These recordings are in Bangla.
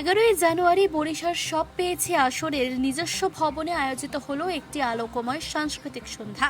এগারোই জানুয়ারি বরিশার সব পেয়েছে আসরের নিজস্ব ভবনে আয়োজিত হলো একটি আলোকময় সাংস্কৃতিক সন্ধ্যা।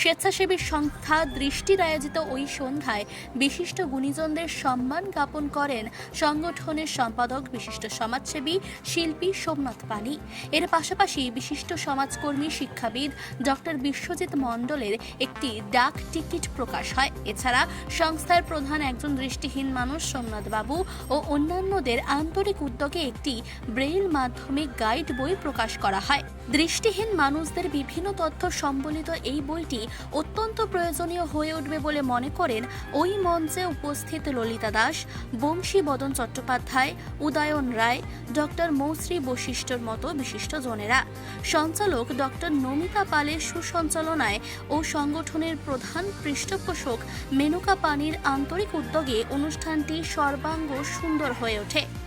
স্বেচ্ছাসেবী সংস্থা দৃষ্টির আয়োজিত ওই সন্ধ্যায় বিশিষ্ট গুণীজনদের সম্মান জ্ঞাপন করেন সংগঠনের সম্পাদক, বিশিষ্ট সমাজসেবী, শিল্পী সোমনাথ পানি। এর পাশাপাশি বিশিষ্ট সমাজকর্মী, শিক্ষাবিদ ডক্টর বিশ্বজিৎ মণ্ডলের একটি ডাক টিকিট প্রকাশ হয়। এছাড়া সংস্থার প্রধান একজন দৃষ্টিহীন মানুষ সোমনাথ বাবু ও অন্যান্যদের আন্তরিক উদ্যোগে একটি ব্রেইল মাধ্যমে গাইড বই প্রকাশ করা হয়। দৃষ্টিহীন মানুষদের বিভিন্ন তথ্য সম্বলিত এই বইটি অত্যন্ত প্রয়োজনীয় হয়ে উঠবে বলে মনে করেন ওই মঞ্চে উপস্থিত ললিতা দাস, বংশী বদন চট্টোপাধ্যায়, উদয়ন রায়, ডক্টর মৌশ্রী বশিষ্ঠর মতো বিশিষ্ট জনেরা। সঞ্চালক ডক্টর নমিতা পালের সুসঞ্চালনায় ও সংগঠনের প্রধান পৃষ্ঠপোষক মেনকা পানির আন্তরিক উদ্যোগে অনুষ্ঠানটি সর্বাঙ্গ সুন্দর হয়ে ওঠে।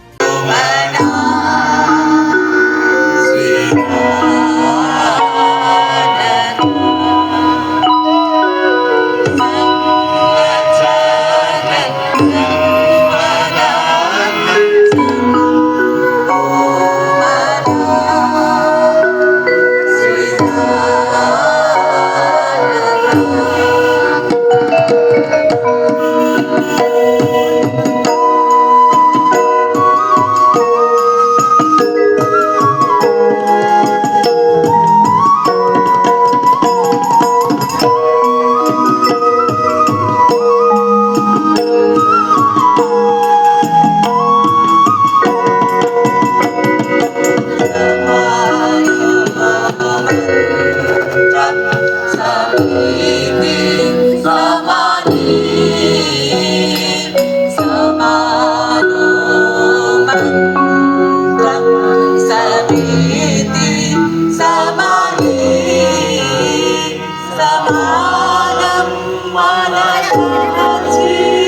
Sweet তোমার কাছে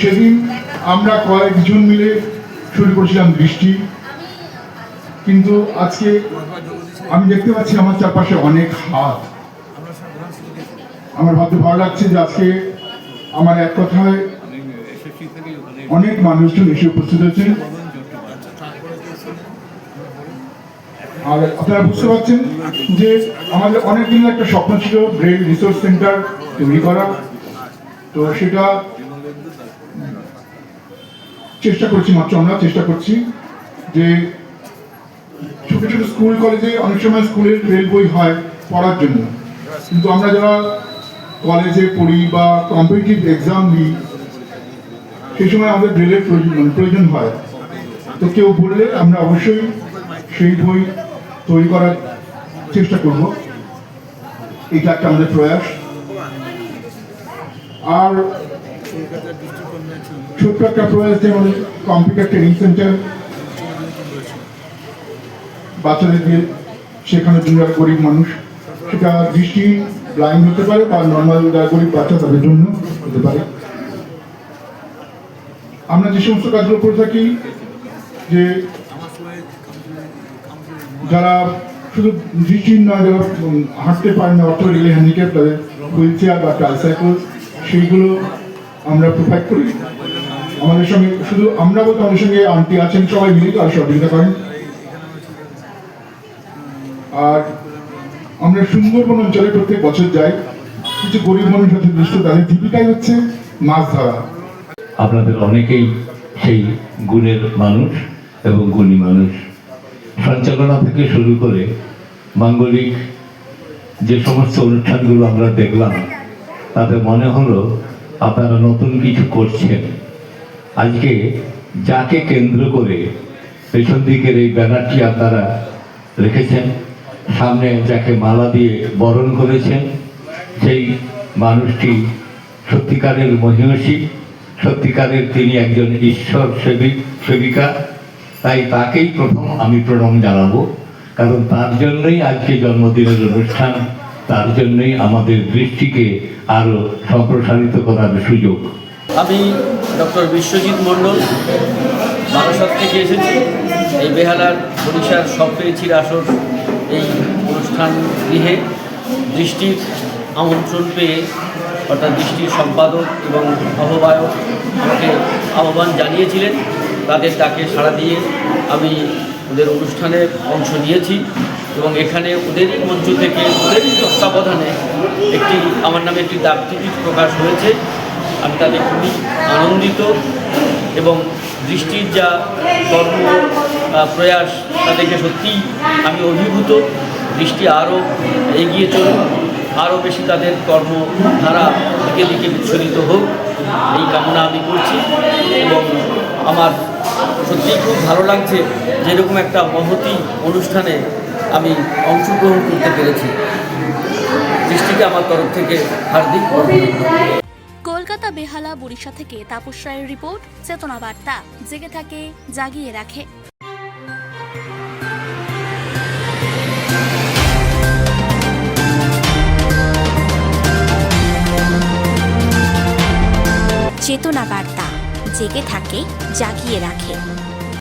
সেদিন আমরা কয়েকজন মিলে শুরু করেছিলাম দৃষ্টি কিন্তু আজকে আমি দেখতে পাচ্ছি আমার চারপাশে অনেক হাত। আমার ভাবতে ভালো লাগছে যে আজকে আমার এক কথায় অনেক মানুষজন এসে উপস্থিত হয়েছেন। আর আপনারা বুঝতে পারছেন যে আমাদের অনেক দিনের একটা স্বপ্ন ছিল ব্রেল রিসোর্স সেন্টার তৈরি করা। তো সেটা চেষ্টা করছি মাত্র আমরা, চেষ্টা করছি যে ছোট ছোট স্কুল, কলেজে অনেক সময় স্কুলের রেল বই হয় পড়ার জন্য। কিন্তু আমরা যারা কলেজে পড়ি বা কম্পিটিটিভ এক্সাম দিই, সেই সময় আমাদের রেলের প্রয়োজন মানে প্রয়োজন হয়। তো কেউ বললে আমরা অবশ্যই সেই বই তৈরি করার চেষ্টা করব। এটা একটা আমাদের প্রয়াস। আর ছোট্ট একটা প্রয়াস আমাদের কম্পিউটার ট্রেনিং সেন্টার বাচ্চাদের দিয়ে শেখানোর জন্য গরিব মানুষ, সেটা দৃষ্টি ব্লাইন্ড হতে পারে বা নর্মাল গরিব বাচ্চা তাদের জন্য হতে পারে। আমরা যে সমস্ত কাজগুলো করে থাকি, যে যারা শুধু দৃষ্টিহীন নয়, যারা হাঁটতে পারে না, অর্থ রিলে হ্যান্ডিক্যাপ তাদের হুইল চেয়ার বা ট্রাইসাইকেল সেইগুলো আমরা প্রোভাইড করি। আমাদের সঙ্গে, শুধু আমরা বলতে আমাদের সঙ্গে আন্টি আছেন, সবাই মিলে তারা সহযোগিতা করেন। আর আমরা সুন্দরবন অঞ্চলে প্রত্যেক বছর যাই। কিছু গরিব মানুষ আছে দৃশ্য তাদের জীবিকাই হচ্ছে মাছ ধরা। আপনাদের অনেকেই সেই গুণের মানুষ এবং গুণী মানুষ। সঞ্চালনা থেকে শুরু করে মাঙ্গলিক যে সমস্ত অনুষ্ঠানগুলো আমরা দেখলাম, তাতে মনে হলো আপনারা নতুন কিছু করছেন। আজকে যাকে কেন্দ্র করে পেছন দিকের এই ব্যানারটি আপনারা রেখেছেন, সামনে যাকে মালা দিয়ে বরণ করেছেন, সেই মানুষটি সত্যিকারের মহিষী সত্যিকারের তিনি একজন ঈশ্বর সেবিক সেবিকা। তাই তাকেই প্রথম আমি প্রণাম জানাব, কারণ তার জন্যই আজকে জন্মদিনের অনুষ্ঠান, তার জন্যই আমাদের দৃষ্টিকে আরও সম্প্রসারিত করার সুযোগ। আমি ডক্টর বিশ্বজিৎ মণ্ডল বারাসত থেকে এসেছি। এই বেহালার সব পেয়েছির আসর এই অনুষ্ঠান গৃহে দৃষ্টির আমন্ত্রণ পেয়ে, অর্থাৎ দৃষ্টির সম্পাদক এবং আহ্বায়ক আমাকে আহ্বান জানিয়েছিলেন। তাদের ডাকে সাড়া দিয়ে আমি ওদের অনুষ্ঠানে অংশ নিয়েছি এবং এখানে ওদেরই মঞ্চ থেকে ওদেরই তত্ত্বাবধানে একটি, আমার নামে একটি ডাক টিকিট প্রকাশ হয়েছে। আমি তাতে খুবই আনন্দিত এবং দৃষ্টির যা কর্ম প্রয়াস তা দেখে সত্যিই আমি অভিভূত। দৃষ্টি আরও এগিয়ে চলুক, আরও বেশি তাদের কর্মধারা দিকে দিকে বিচ্ছরিত হোক, এই কামনা আমি করছি এবং আমার সত্যিই খুব ভালো লাগছে যেরকম একটা মহতি অনুষ্ঠানে আমি অংশগ্রহণ করতে পেরেছি। দৃষ্টিকে আমার তরফ থেকে হার্দিক কলকাতা বেহালা বরিশা থেকে তাপস রায়ের রিপোর্ট, চেতনা বার্তা। জেগে থাকে, জাগিয়ে রাখে। চেতনা বার্তা। জেগে থাকে, জাগিয়ে রাখে।